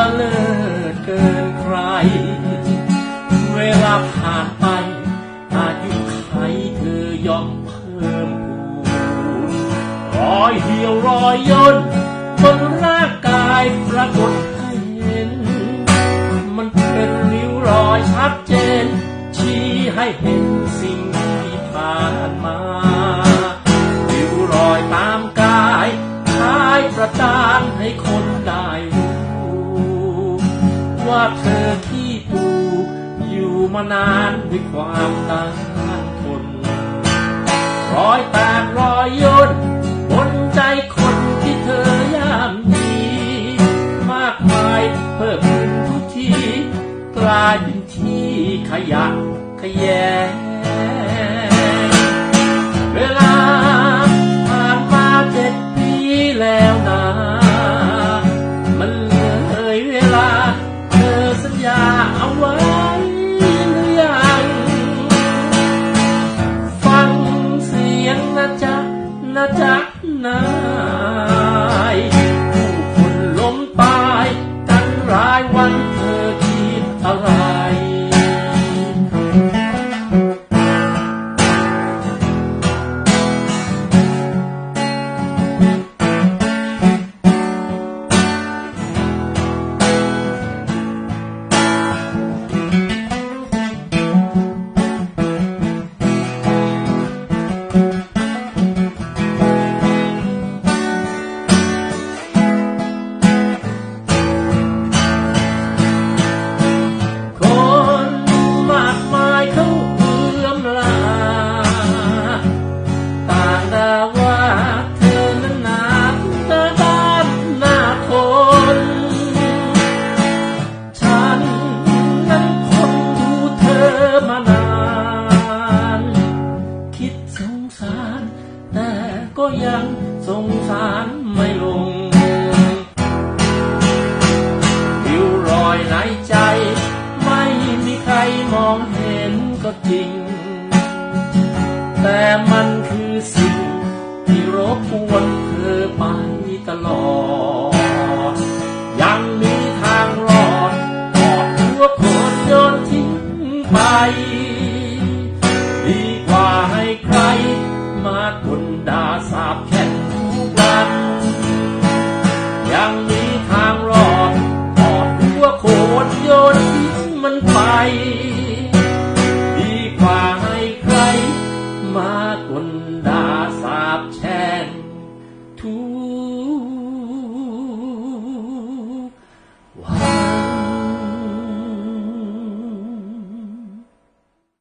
ว่าเลิศเกินใคร เวลาผ่านไป อายุไขเธอยอมเพิ่มพูนรอยเหี่ยวรอยย่นบนร่างกายปรากฏให้เห็น มันเป็นริ้วรอยชัดเจน ชี้ให้เห็นสิ่งที่ผ่านมาริ้วรอยตามกายคล้ายประจานให้คน ว่าเธอที่ปูอยู่มานานด้วยความต้านทนร้อยแตกร้อยยนบนใจคนที่เธอย่ำยีมากมายเพิ่มขึ้นทุกทีกลายเป็นที่ขยะขยง จักนายผู้คนล้มตายกันรายวันเธอคิดอะไร ก็ยังสงสารไม่ลงริ้วรอยในใจ ไม่มีใครมองเห็นก็จริง แต่มันคือสิ่งที่รบกวนเธอไปตลอด ยังมีทางรอดกอดหัวคนโยนทิ้งไป มาคนดาสาบแช่งทุกวันยังมีทางรอดตอดตัวโขนโยนทิ้งมันไป ดีกว่าให้ใคร มาคนดาสาบแช่งทุก